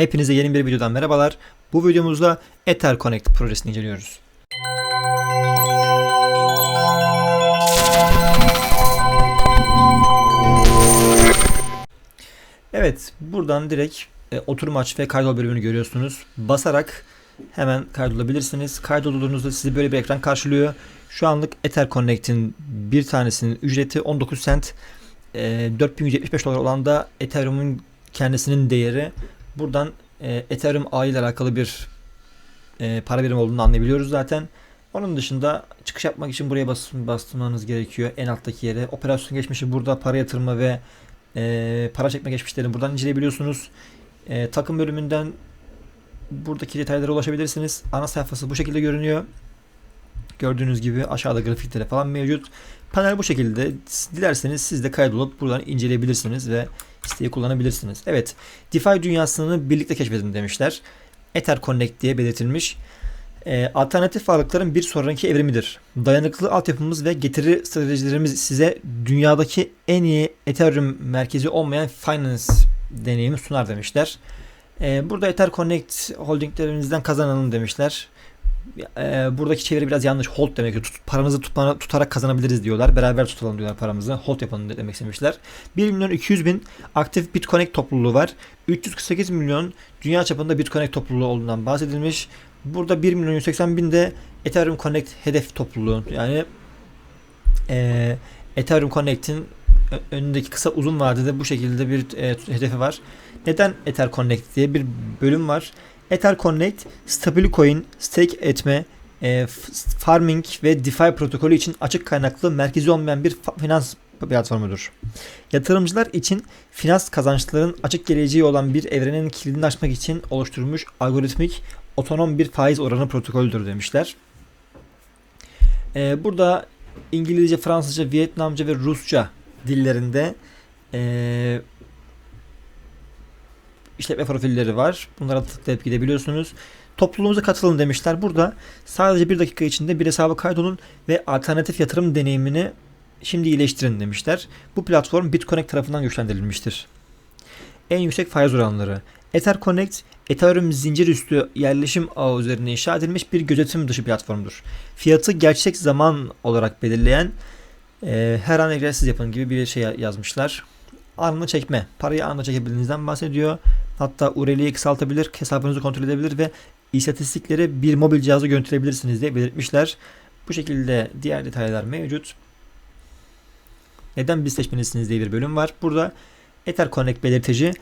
Hepinize yeni bir videodan merhabalar. Bu videomuzda Ether Connect projesini inceliyoruz. Evet, buradan direkt e, oturum aç ve kaydol bölümünü görüyorsunuz. Basarak hemen kaydolabilirsiniz. Kaydolduğunuzda sizi böyle bir ekran karşılıyor. Şu anlık Ether Connect'in bir tanesinin ücreti 19 cent. E, 4175 dolar olan da Ethereum'un kendisinin değeri. Buradan e, Ethereum ağ ile alakalı bir e, para birimi olduğunu anlayabiliyoruz zaten. Onun dışında çıkış yapmak için buraya bas, bastırmanız gerekiyor. En alttaki yere. Operasyon geçmişi burada para yatırma ve e, para çekme geçmişlerini buradan inceleyebiliyorsunuz. E, takım bölümünden buradaki detaylara ulaşabilirsiniz. Ana sayfası bu şekilde görünüyor. Gördüğünüz gibi aşağıda grafikleri falan mevcut. Panel bu şekilde. Dilerseniz siz de kaydolup buradan inceleyebilirsiniz ve isteği kullanabilirsiniz. Evet, DeFi dünyasını birlikte keşfedin demişler. Ether Connect diye belirtilmiş. E, alternatif varlıkların bir sonraki evrimidir. Dayanıklı altyapımız ve getiri stratejilerimiz size dünyadaki en iyi Ethereum merkezi olmayan finance deneyimi sunar demişler. E, burada Ether Connect holdinglerimizden kazanalım demişler. E, buradaki çeviri biraz yanlış. Hold demek. Tut, paranızı tutma, tutarak kazanabiliriz diyorlar. Beraber tutalım diyorlar paramızı. Hold yapalım demek istemişler. 1 milyon 200 bin aktif BitConnect topluluğu var. 348 milyon dünya çapında BitConnect topluluğu olduğundan bahsedilmiş. Burada 1 milyon 180 bin de Ethereum Connect hedef topluluğu. Yani e, Ethereum Connect'in önündeki kısa uzun vadede bu şekilde bir e, hedefi var. Neden Ether Connect diye bir bölüm var. Ether Connect stabil coin, stake etme, e, farming ve DeFi protokolü için açık kaynaklı merkezi olmayan bir finans platformudur. Yatırımcılar için finans kazançların açık geleceği olan bir evrenin kilidini açmak için oluşturulmuş algoritmik otonom bir faiz oranı protokolüdür demişler. Ee, burada İngilizce, Fransızca, Vietnamca ve Rusça dillerinde ee, işletme profilleri var. Bunlara tıklayıp gidebiliyorsunuz. Topluluğumuza katılın demişler. Burada sadece bir dakika içinde bir hesaba kaydolun ve alternatif yatırım deneyimini şimdi iyileştirin demişler. Bu platform BitConnect tarafından güçlendirilmiştir. En yüksek faiz oranları. Ether Connect, Ethereum zincir üstü yerleşim ağı üzerine inşa edilmiş bir gözetim dışı platformdur. Fiyatı gerçek zaman olarak belirleyen e, her an egzersiz yapın gibi bir şey yazmışlar. Anında çekme, parayı anında çekebildiğinizden bahsediyor. Hatta URL'yi kısaltabilir, hesabınızı kontrol edebilir ve istatistikleri bir mobil cihaza gönderebilirsiniz diye belirtmişler. Bu şekilde diğer detaylar mevcut. Neden biz seçmelisiniz diye bir bölüm var. Burada Ether Connect belirteci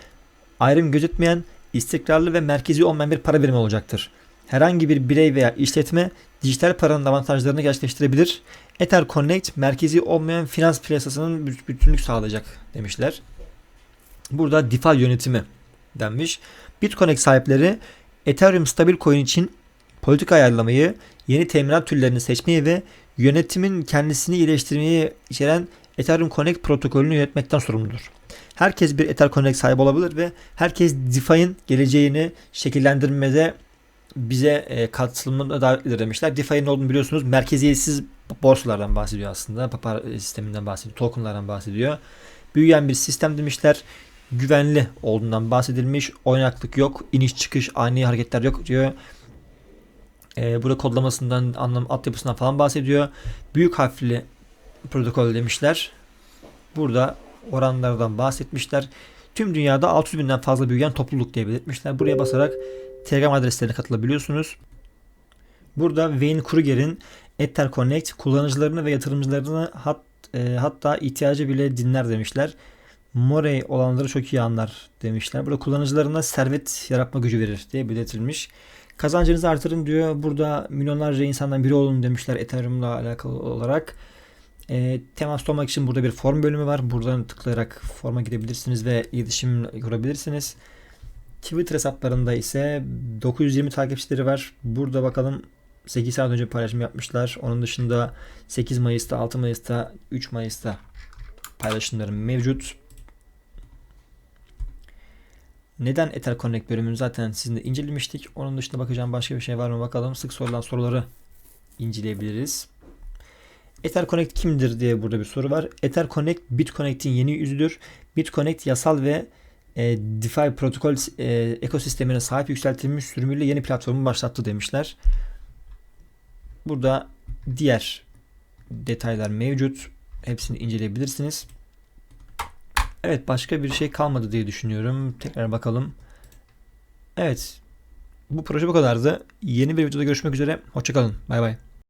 ayrım gözetmeyen, istikrarlı ve merkezi olmayan bir para birimi olacaktır. Herhangi bir birey veya işletme dijital paranın avantajlarını gerçekleştirebilir. Ether Connect merkezi olmayan finans piyasasının bütünlük sağlayacak demişler. Burada DeFi yönetimi denmiş. BitConnect sahipleri Ethereum stabil coin için politika ayarlamayı, yeni teminat türlerini seçmeyi ve yönetimin kendisini iyileştirmeyi içeren Ethereum Connect protokolünü yönetmekten sorumludur. Herkes bir Ether Connect sahibi olabilir ve herkes DeFi'nin geleceğini şekillendirmede bize e, katılımına davet edilir demişler. DeFi'nin olduğunu biliyorsunuz. Merkeziyetsiz borsalardan bahsediyor aslında. Papar sisteminden bahsediyor. Tokenlardan bahsediyor. Büyüyen bir sistem demişler. Güvenli olduğundan bahsedilmiş. Oynaklık yok. iniş çıkış ani hareketler yok diyor. E, burada kodlamasından, anlam altyapısından falan bahsediyor. Büyük harfli protokol demişler. Burada oranlardan bahsetmişler. Tüm dünyada 600 binden fazla büyüyen topluluk diye belirtmişler. Buraya basarak Telegram adreslerine katılabiliyorsunuz. Burada Wayne Kruger'in Ether Connect kullanıcılarını ve yatırımcılarını hat, e, hatta ihtiyacı bile dinler demişler. Morey olanları çok iyi anlar demişler. Burada kullanıcılarına servet yaratma gücü verir diye belirtilmiş. Kazancınızı artırın diyor. Burada milyonlarca insandan biri olun demişler Ethereum'la alakalı olarak. E, temas olmak için burada bir form bölümü var. Buradan tıklayarak forma gidebilirsiniz ve iletişim kurabilirsiniz. Twitter hesaplarında ise 920 takipçileri var. Burada bakalım 8 saat önce paylaşım yapmışlar. Onun dışında 8 Mayıs'ta, 6 Mayıs'ta, 3 Mayıs'ta paylaşımlarım mevcut. Neden Ether Connect bölümünü zaten sizinle incelemiştik. Onun dışında bakacağım başka bir şey var mı bakalım. Sık sorulan soruları inceleyebiliriz. Ether Connect kimdir diye burada bir soru var. Ether Connect BitConnect'in yeni yüzüdür. BitConnect yasal ve e, DeFi protokol e, ekosistemine sahip yükseltilmiş sürümüyle yeni platformu başlattı demişler. Burada diğer detaylar mevcut. Hepsini inceleyebilirsiniz. Evet başka bir şey kalmadı diye düşünüyorum. Tekrar bakalım. Evet. Bu proje bu kadardı. Yeni bir videoda görüşmek üzere. Hoşçakalın. Bay bay.